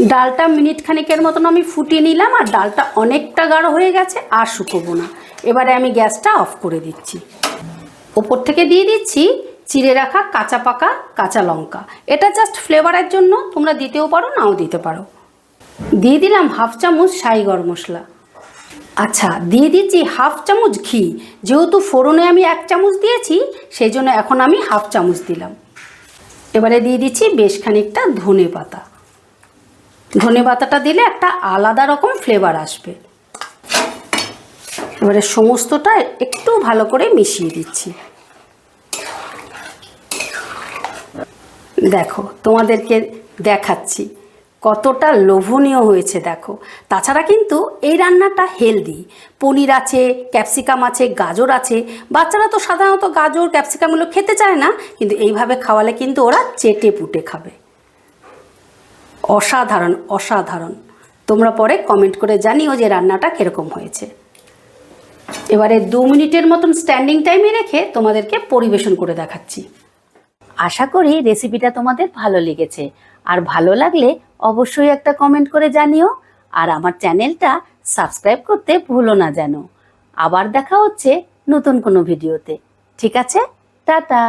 ডালটা মিনিট খানিকের মতন আমি ফুটিয়ে নিলাম আর ডালটা অনেকটা গাঢ় হয়ে গেছে আর শুকোবো না। এবারে আমি গ্যাসটা অফ করে দিচ্ছি। ওপর থেকে দিয়ে দিচ্ছি চিড়ে রাখা কাঁচা পাকা কাঁচা লঙ্কা। এটা জাস্ট ফ্লেভারের জন্য তোমরা দিতেও পারো, নাও দিতে পারো। দিয়ে দিলাম হাফ চামচ সাই গরম মশলা। আচ্ছা দিয়ে দিচ্ছি হাফ চামচ ঘি। যেহেতু ফোড়নে আমি এক চামচ দিয়েছি সেই জন্য এখন আমি হাফ চামচ দিলাম। এবারে দিয়ে দিচ্ছি বেশ খানিকটা ধনে পাতা। ধনে পাতাটা দিলে একটা আলাদা রকম ফ্লেভার আসবে। এবারে সমস্তটা একটু ভালো করে মিশিয়ে দিচ্ছি। দেখো, তোমাদেরকে দেখাচ্ছি কতটা লোভনীয় হয়েছে, দেখো। তাছাড়া কিন্তু এই রান্নাটা হেলদি পনির আছে ক্যাপসিকাম আছে, গাজর আছে। বাচ্চারা তো সাধারণত গাজর ক্যাপসিকামগুলো খেতে চায় না, কিন্তু এইভাবে খাওয়ালে কিন্তু ওরা চেটে পুটে খাবে। অসাধারণ অসাধারণ। তোমরা পরে কমেন্ট করে জানিও যে রান্নাটা কীরকম হয়েছে। এবারে দু মিনিটের মতন স্ট্যান্ডিং টাইমে রেখে তোমাদেরকে পরিবেশন করে দেখাচ্ছি। আশা করি রেসিপিটা তোমাদের ভালো লেগেছে। আর ভালো লাগলে অবশ্যই একটা কমেন্ট করে জানিও। আর আমার চ্যানেলটা সাবস্ক্রাইব করতে ভুলো না যেন আবার দেখা হচ্ছে নতুন কোনো ভিডিওতে ঠিক আছে? টাটা!